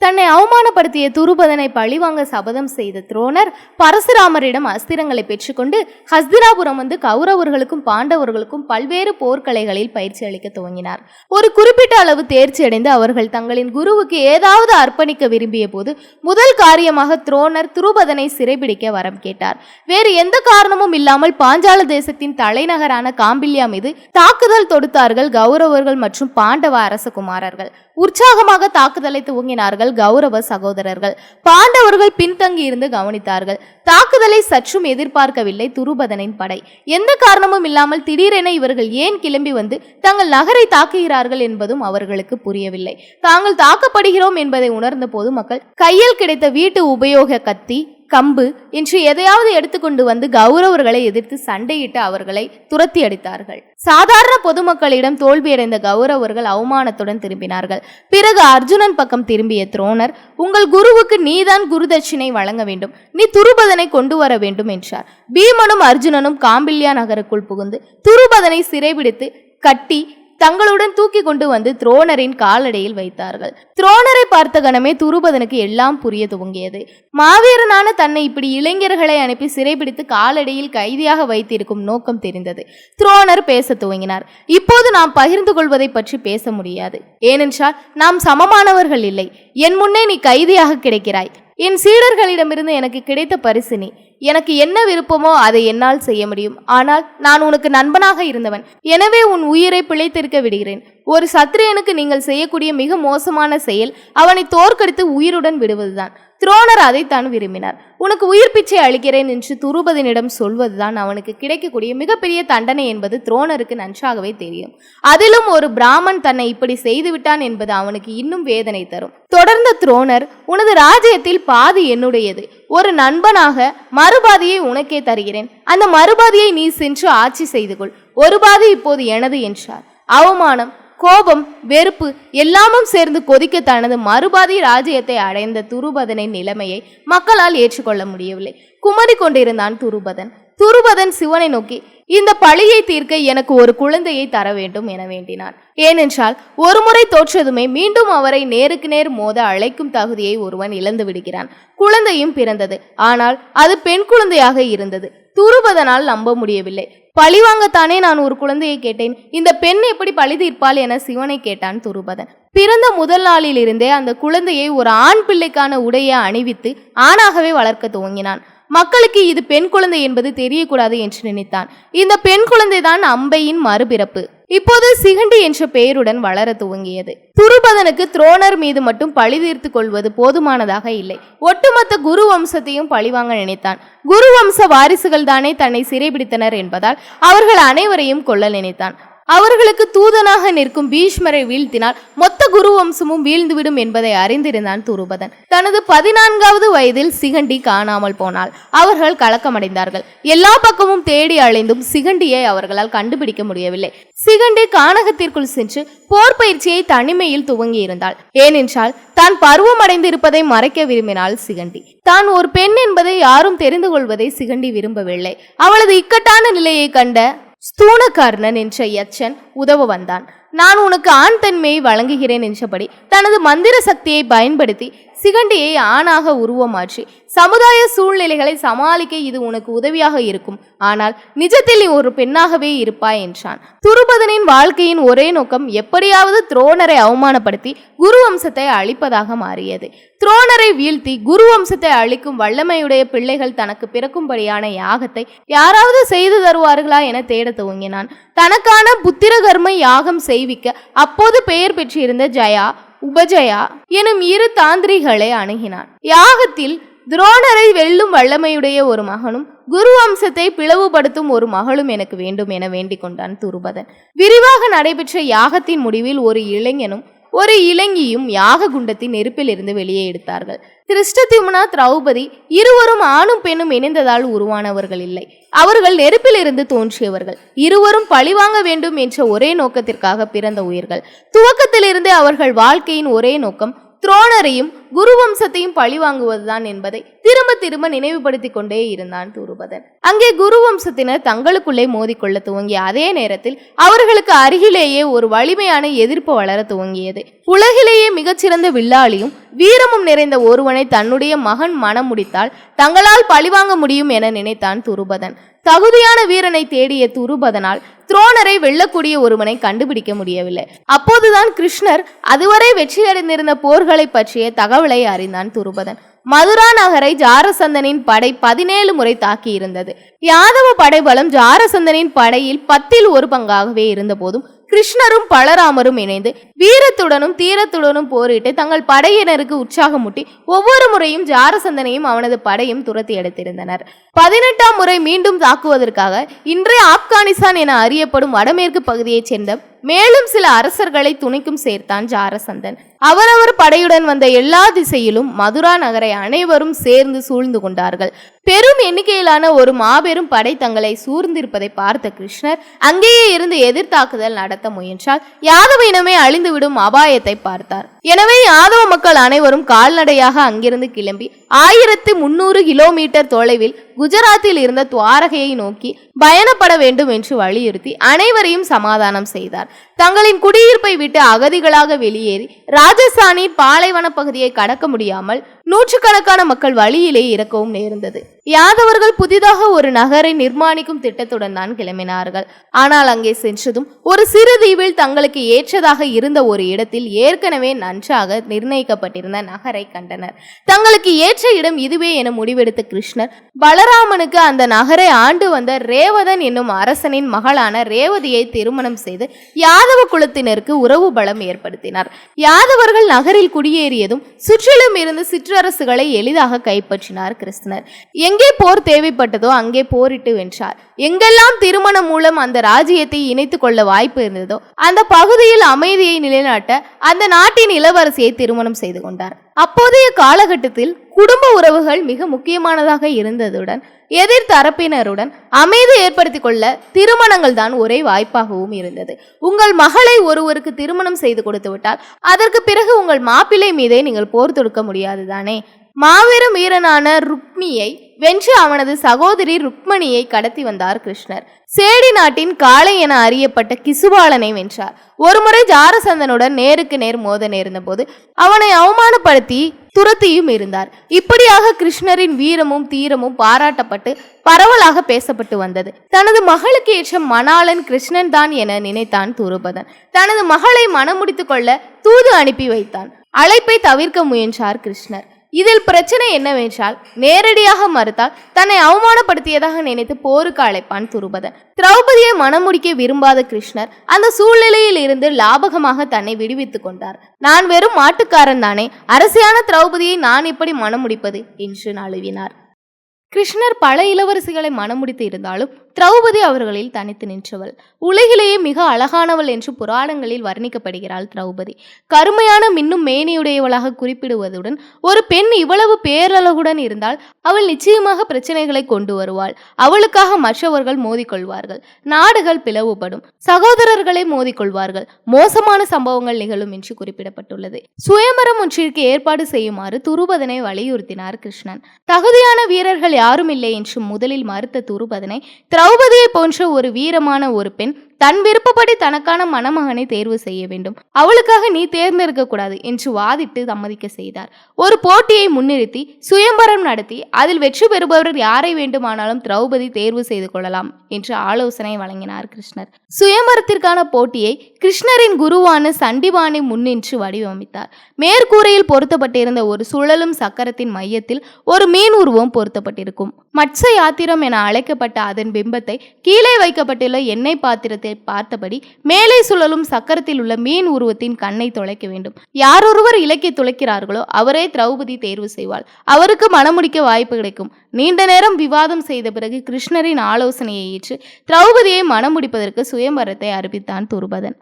தன்னை அவமானப்படுத்திய துருபதனை பழிவாங்க சபதம் செய்த துரோணர் பரசுராமரிடம் அஸ்திரங்களை பெற்றுக்கொண்டு ஹஸ்தினாபுரம் வந்து கௌரவர்களுக்கும் பாண்டவர்களுக்கும் பல்வேறு போர்க்கலைகளில் பயிற்சி அளிக்க துவங்கினார். ஒரு குறிப்பிட்ட அளவு தேர்ச்சி அடைந்து அவர்கள் தங்களின் குருவுக்கு ஏதாவது அர்ப்பணிக்க விரும்பிய போது முதல் காரியமாக துரோணர் துருபதனை சிறைபிடிக்க வரம் கேட்டார். வேறு எந்த காரணமும் இல்லாமல் பாஞ்சால தேசத்தின் தலைநகரான காம்பில்யா மீது தாக்குதல் தொடுத்தார்கள் கௌரவர்கள் மற்றும் பாண்டவ அரசகுமாரர்கள். உற்சாகமாக தாக்குதலை துவங்கினார்கள் கௌரவ சகோதரர்கள். பாண்டவர்கள் பின்தங்கி இருந்து கவனித்தார்கள். தாக்குதலை சற்றும் எதிர்பார்க்கவில்லை துருபதனின் படை. எந்த காரணமும் இல்லாமல் திடீரென இவர்கள் ஏன் கிளம்பி வந்து தங்கள் நகரை தாக்குகிறார்கள் என்பதும் அவர்களுக்கு புரியவில்லை. தாங்கள் தாக்கப்படுகிறோம் என்பதை உணர்ந்த பொதுமக்கள் கையில் கிடைத்த வீட்டு உபயோக கத்தி கம்பு என்று எதையாவது எடுத்துக்கொண்டு வந்து கௌரவர்களை எதிர்த்து சண்டையிட்டு அவர்களை துரத்தி அடித்தார்கள். சாதாரண பொதுமக்களிடம் தோல்வியடைந்த கௌரவர்கள் அவமானத்துடன் திரும்பினார்கள். பிறகு அர்ஜுனன் பக்கம் திரும்பிய துரோணர் உங்கள் குருவுக்கு நீதான் குருதட்சிணை வழங்க வேண்டும். நீ துருபதனை கொண்டு வர வேண்டும் என்றார். பீமனும் அர்ஜுனனும் காம்பில்யா நகருக்குள் புகுந்து துருபதனை சிறைபிடித்து கட்டி தங்களுடன் தூக்கி கொண்டு வந்து துரோணரின் காலடியில் வைத்தார்கள். துரோணரை பார்த்த கணமே துருபதனுக்கு எல்லாம் புரிய துவங்கியது. மாவீரனான தன்னை இப்படி இளைஞர்களை அனுப்பி சிறைபிடித்து காலடியில் கைதியாக வைத்திருக்கும் நோக்கம் தெரிந்தது. துரோணர் பேச துவங்கினார். இப்போது நாம் பகிர்ந்து கொள்வதை பற்றி பேச முடியாது. ஏனென்றால் நாம் சமமானவர்கள் இல்லை. என் முன்னே நீ கைதியாக கிடைக்கிறாய். என் சீடர்களிடமிருந்து எனக்கு கிடைத்த பரிசு நீ. எனக்கு என்ன விருப்பமோ அதை என்னால் செய்ய முடியும். ஆனால் நான் உனக்கு நண்பனாக இருந்தவன். எனவே உன் உயிரை பிழைத்திருக்க விடுகிறேன். ஒரு சத்திரியனுக்கு நீங்கள் செய்யக்கூடிய மிக மோசமான செயல் அவனை தோற்கடித்து உயிருடன் விடுவதுதான். துரோணர் அதைத்தான் விரும்பினார். உனக்கு உயிர் பிச்சை அளிக்கிறேன் என்று துருபதனிடம் சொல்வதுதான் அவனுக்கு கிடைக்கக்கூடிய மிகப்பெரிய தண்டனை என்பது துரோணருக்கு நன்றாகவே தெரியும். அதிலும் ஒரு பிராமன் தன்னை இப்படி செய்துவிட்டான் என்பது அவனுக்கு இன்னும் வேதனை தரும். தொடர்ந்த துரோணர் உனது ராஜ்யத்தில் பாதி என்னுடையது. ஒரு நண்பனாக மறுபாதியை உனக்கே தருகிறேன். அந்த மறுபாதியை நீ சென்று ஆட்சி செய்து கொள். ஒரு பாதி இப்போது எனது என்றார். அவமானம் கோபம் வெறுப்பு எல்லாமும் சேர்ந்து கொதிக்க தனது மறுபாதி ராஜ்யத்தை அடைந்த துருபதனின் நிலைமையை மக்களால் ஏற்றுக்கொள்ள முடியவில்லை. குமரி கொண்டிருந்தான் துருபதன். துருபதன் சிவனை நோக்கி இந்த பழியை தீர்க்க எனக்கு ஒரு குழந்தையை தர வேண்டும் என வேண்டினான். ஏனென்றால் ஒருமுறை தோற்றதுமே மீண்டும் அவரை நேருக்கு நேர் மோத அழைக்கும் தகுதியை ஒருவன் இழந்து விடுகிறான். குழந்தையும் பிறந்தது. ஆனால் அது பெண் குழந்தையாக இருந்தது. துருபதனால் நம்ப முடியவில்லை. பழிவாங்கத்தானே நான் ஒரு குழந்தையை கேட்டேன். இந்த பெண் எப்படி பழி தீர்ப்பாள் என சிவனை கேட்டான் துருபதன். பிறந்த முதல் நாளிலிருந்தே அந்த குழந்தையை ஒரு ஆண் பிள்ளைக்கான உடையை அணிவித்து ஆணாகவே வளர்க்க துவங்கினான். மக்களுக்கு இது பெண் குழந்தை என்பது தெரியக்கூடாது என்று நினைத்தான். இந்த பெண் குழந்தைதான் அம்பையின் மறுபிறப்பு. இப்போது சிகண்டி என்ற பெயருடன் வளர துவங்கியது. துருபதனுக்கு துரோணர் மீது மட்டும் பழி தீர்த்து கொள்வது போதுமானதாக இல்லை. ஒட்டுமொத்த குரு வம்சத்தையும் பழிவாங்க நினைத்தான். குரு வம்ச வாரிசுகள் தானே தன்னை சிறைபிடித்தனர் என்பதால் அவர்கள் அனைவரையும் கொல்ல நினைத்தான். அவர்களுக்கு தூதனாக நிற்கும் பீஷ்மரை வீழ்த்தினால் மொத்த குரு வம்சமும் வீழ்ந்துவிடும் என்பதை அறிந்திருந்தான் துருபதன். தனது பதினான்காவது வயதில் சிகண்டி காணாமல் போனாள். அவர்கள் கலக்கமடைந்தார்கள். எல்லா பக்கமும் தேடி அலைந்தும் சிகண்டியை அவர்களால் கண்டுபிடிக்க முடியவில்லை. சிகண்டி கானகத்திற்குள் சென்று போர் பயிற்சியை தனிமையில் துவங்கியிருந்தாள். ஏனென்றால் தான் பருவமடைந்திருப்பதை மறைக்க விரும்பினாள் சிகண்டி. தான் ஒரு பெண் என்பதை யாரும் தெரிந்து கொள்வதை சிகண்டி விரும்பவில்லை. அவளது இக்கட்டான நிலையை கண்ட ஸ்தூணகர்ணன் என்ற யச்சன் உதவ வந்தான். நான் உனக்கு ஆண் தன்மையை வழங்குகிறேன் என்றபடி தனது மந்திர சக்தியை பயன்படுத்தி சிகண்டியை ஆணாக உருவமாற்றி சமுதாய சூழ்நிலைகளை சமாளிக்க இது உனக்கு உதவியாக இருக்கும். ஆனால் நிஜத்தில் நீ ஒரு பெண்ணாகவே இருப்பாய் என்றான். துருபதனின் வாழ்க்கையின் ஒரே நோக்கம் எப்படியாவது துரோணரை அவமானப்படுத்தி குரு வம்சத்தை அழிப்பதாக மாறியது. துரோணரை வீழ்த்தி குரு வம்சத்தை அழிக்கும் வல்லமையுடைய பிள்ளைகள் தனக்கு பிறக்கும்படியான யாகத்தை யாராவது செய்து தருவார்களா என தேட துவங்கினான். தனக்கான புத்திரகர்ம யாகம் செய்விக்க அப்போது பெயர் பெற்றிருந்த ஜயா உபஜயா எனும் இரு தாந்திரிகளை அணுகினான். யாகத்தில் துரோணரை வெல்லும் வல்லமையுடைய ஒரு மகனும் குரு வம்சத்தை பிளவுபடுத்தும் ஒரு மகளும் எனக்கு வேண்டும் என வேண்டிக் கொண்டான் துருபதன். விரிவாக நடைபெற்ற யாகத்தின் முடிவில் ஒரு இளைஞனும் ஒரு இலங்கியும் யாக குண்டத்தை நெருப்பிலிருந்து வெளியே எடுத்தார்கள். திருஷ்டதிமுனா திரௌபதி இருவரும் ஆணும் பெண்ணும் இணைந்ததால் உருவானவர்கள் இல்லை. அவர்கள் நெருப்பிலிருந்து தோன்றியவர்கள். இருவரும் பழிவாங்க வேண்டும் என்ற ஒரே நோக்கத்திற்காக பிறந்த உயிர்கள். துவக்கத்திலிருந்தே அவர்கள் வாழ்க்கையின் ஒரே நோக்கம் துரோணரையும் குருவம்சத்தையும் பழிவாங்குவதுதான் பழி வாங்குவதுதான் என்பதை திரும்ப திரும்ப நினைவுபடுத்திக் கொண்டே இருந்தான் துருபதன். அங்கே குரு வம்சத்தினர் தங்களுக்குள்ளே மோதிக்கொள்ள துவங்கிய அதே நேரத்தில் அவர்களுக்கு அருகிலேயே ஒரு வலிமையான எதிர்ப்பு வளர துவங்கியது. உலகிலேயே மிகச்சிறந்த வில்லாளியும் வீரமும் நிறைந்த ஒருவனை தன்னுடைய மகன் மனம் முடித்தால் தங்களால் பழிவாங்க முடியும் என நினைத்தான் துருபதன். தகுதியான வீரனை தேடிய துருபதனால் துரோணரை வெல்லக்கூடிய ஒருவனை கண்டுபிடிக்க முடியவில்லை. அப்போதுதான் கிருஷ்ணர் அதுவரை வெற்றியடைந்திருந்த போர்களை பற்றிய தகவலை அறிந்தான் துருபதன். மதுரா நகரை ஜாரசந்தனின் படை பதினேழு முறை தாக்கியிருந்தது. யாதவ படைபலம் ஜாரசந்தனின் படையில் பத்தில் ஒரு பங்காகவே இருந்தபோதும் கிருஷ்ணரும் பலராமரும் இணைந்து வீரத்துடனும் தீரத்துடனும் போரிட்டு தங்கள் படையினருக்கு உற்சாகமூட்டி ஒவ்வொரு முறையும் ஜாரசந்தனையும் அவனது படையும் துரத்தி எடுத்திருந்தனர் பதினெட்டாம் முறை மீண்டும் தாக்குவதற்காக இன்றைய ஆப்கானிஸ்தான் என அறியப்படும் வடமேற்கு பகுதியைச் சேர்ந்த மேலும் சில அரசர்களை துணைக்கும் சேர்த்தான் ஜாரசந்தன். அவரவர் படையுடன் வந்த எல்லா திசையிலும் மதுரா நகரை அனைவரும் சேர்ந்து சூழ்ந்து கொண்டார்கள். பெரும் எண்ணிக்கையிலான ஒரு மாபெரும் படை தங்களை சூழ்ந்திருப்பதை பார்த்த கிருஷ்ணர் அங்கேயே இருந்து எதிர்த்தாக்குதல் நடத்த முயன்றால் யாதவ இனமே அழிந்துவிடும் அபாயத்தை பார்த்தார். எனவே யாதவ மக்கள் அனைவரும் கால்நடையாக அங்கிருந்து கிளம்பி ஆயிரத்து முன்னூறு கிலோமீட்டர் தொலைவில் குஜராத்தில் இருந்த துவாரகையை நோக்கி பயணப்பட வேண்டும் என்று வலியுறுத்தி அனைவரையும் சமாதானம் செய்தார். தங்களின் குடியிருப்பை விட்டு அகதிகளாக வெளியேறி ராஜஸ்தானின் பாலைவன பகுதியை கடக்க முடியாமல் நூற்றுக்கணக்கான மக்கள் வழியிலே இறக்கவும் நேர்ந்தது. யாதவர்கள் புதிதாக ஒரு நகரை நிர்மாணிக்கும் திட்டத்துடன் தான் கிளம்பினார்கள். ஆனால் அங்கே சென்றதும் ஒரு சிறு தீவில் தங்களுக்கு ஏற்றதாக இருந்த ஒரு இடத்தில் ஏற்கனவே நன்றாக நிர்ணயிக்கப்பட்டிருந்த நகரை கண்டனர். தங்களுக்கு ஏற்ற இடம் இதுவே என முடிவெடுத்த கிருஷ்ணர் பலராமனுக்கு அந்த நகரை ஆண்டு வந்த ரேவதன் என்னும் அரசனின் மகளான ரேவதியை திருமணம் செய்து யாதவ குலத்தினருக்கு உறவு பலம் ஏற்படுத்தினார். யாதவர்கள் நகரில் குடியேறியதும் சுற்றிலும் இருந்து சிற்றரசுகளை எளிதாக கைப்பற்றினார் கிருஷ்ணர் எங்கே போர் தேவைப்பட்டதோ அங்கே போரிட்டு வென்றார். எங்கெல்லாம் திருமணம் மூலம் அந்த ராஜ்யத்தை இணைத்து கொள்ள வாய்ப்பு இருந்ததோ அந்த பகுதியில் அமைதியை நிலைநாட்ட அந்த நாட்டின் இளவரசியை திருமணம் செய்து கொண்டார். அப்போதைய காலகட்டத்தில் குடும்ப உறவுகள் மிக முக்கியமானதாக இருந்ததுடன் எதிர் தரப்பினருடன் அமைதி ஏற்படுத்தி கொள்ள திருமணங்கள் தான் ஒரே வாய்ப்பாகவும் இருந்தது. உங்கள் மகளை ஒருவருக்கு திருமணம் செய்து கொடுத்து விட்டால் அதற்கு பிறகு உங்கள் மாப்பிள்ளை மீதே நீங்கள் போர் தொடுக்க முடியாது தானே மாபெரும் வீரனான ருக்மியை வென்று அவனது சகோதரி ருக்மணியை கடத்தி வந்தார் கிருஷ்ணர். சேடி நாட்டின் காளை என அறியப்பட்ட கிசுபாலனை வென்றார். ஒருமுறை ஜாரசந்தனுடன் நேருக்கு நேர் மோத நேர்ந்தபோது அவனை அவமானப்படுத்தி துரத்தியும் இருந்தார். இப்படியாக கிருஷ்ணரின் வீரமும் தீரமும் பாராட்டப்பட்டு பரவலாக பேசப்பட்டு வந்தது. தனது மகளுக்கு ஏற்ற மணாளன் கிருஷ்ணன் தான் என நினைத்தான் துருபதன். தனது மகளை மணமுடித்துக் கொள்ள தூது அனுப்பி வைத்தான். அழைப்பை தவிர்க்க முயன்றார் கிருஷ்ணர். இதில் பிரச்சனை என்னவென்றால் நேரடியாக மறுத்தால் தன்னை அவமானப்படுத்தியதாக நினைத்து போருக்கு அழைப்பான் துருபதன். திரௌபதியை மணமுடிக்க விரும்பாத கிருஷ்ணர் அந்த சூழ்நிலையில் இருந்து லாபகமாக தன்னை விடுவித்துக் கொண்டார். நான் வெறும் மாட்டுக்காரன் தானே அரசியான திரௌபதியை நான் எப்படி மணமுடிப்பது என்று நழுவினார். கிருஷ்ணர் பல இளவரசிகளை மணமுடித்து இருந்தாலும் திரௌபதி அவர்களில் தனித்து நின்றவள். உலகிலேயே மிக அழகானவள் என்று புராணங்களில் வர்ணிக்கப்படுகிறாள் திரௌபதி. கருமையான மின்னும் மேனியுடையவளாக குறிப்பிடுவதுடன் ஒரு பெண் இவ்வளவு பேரழகுடன் இருந்தால் அவள் நிச்சயமாக பிரச்சனைகளை கொண்டு வருவாள். அவளுக்காக மற்றவர்கள் மோதிக்கொள்வார்கள். நாடுகள் பிளவுபடும். சகோதரர்களை மோதிக்கொள்வார்கள். மோசமான சம்பவங்கள் நிகழும் என்று குறிப்பிடப்பட்டுள்ளது. சுயமரம் ஒன்றிற்கு ஏற்பாடு செய்யுமாறு துருபதனை வலியுறுத்தினார் கிருஷ்ணன். தகுதியான வீரர்கள் யாரும் இல்லை என்று முதலில் மறுத்த துருபதனை திரௌபதியை போன்ற ஒரு வீரமான ஒரு பெண் தன் விருப்பப்படி தனக்கான மணமகனை தேர்வு செய்ய வேண்டும். அவளுக்காக நீ தேர்ந்தெடுக்க கூடாது என்று வாதிட்டு சம்மதிக்க செய்தார். ஒரு போட்டியை முன்னிறுத்தி சுயம்பரம் நடத்தி அதில் வெற்றி பெறுபவர் யாரை வேண்டுமானாலும் திரௌபதி தேர்வு செய்து கொள்ளலாம் என்று ஆலோசனை வழங்கினார் கிருஷ்ணர். சுயம்பரத்திற்கான போட்டியை கிருஷ்ணரின் குருவான சண்டிபானை முன்னின்று வடிவமைத்தார். மேற்கூரையில் பொருத்தப்பட்டிருந்த ஒரு சுழலும் சக்கரத்தின் மையத்தில் ஒரு மீன் உருவம் பொருத்தப்பட்டிருக்கும். மட்ச யாத்திரம் என அழைக்கப்பட்ட அதன் பிம்பத்தை கீழே வைக்கப்பட்டுள்ள எண்ணெய் பாத்திரத்தை பார்த்தபடி மேலே சுழலும் சக்கரத்தில் உள்ள மீன் உருவத்தின் கண்ணை தொலைக்க வேண்டும். யாரொருவர் இலக்கை துளைக்கிறார்களோ அவரே திரௌபதி தேர்வு செய்வாள். அவருக்கு மணமுடிக்க வாய்ப்பு கிடைக்கும். நீண்ட நேரம் விவாதம் செய்த பிறகு கிருஷ்ணரின் ஆலோசனையை ஏற்று திரௌபதியை மணமுடிப்பதற்கு சுயம்பரத்தை அறிவித்தான் துருபதன்.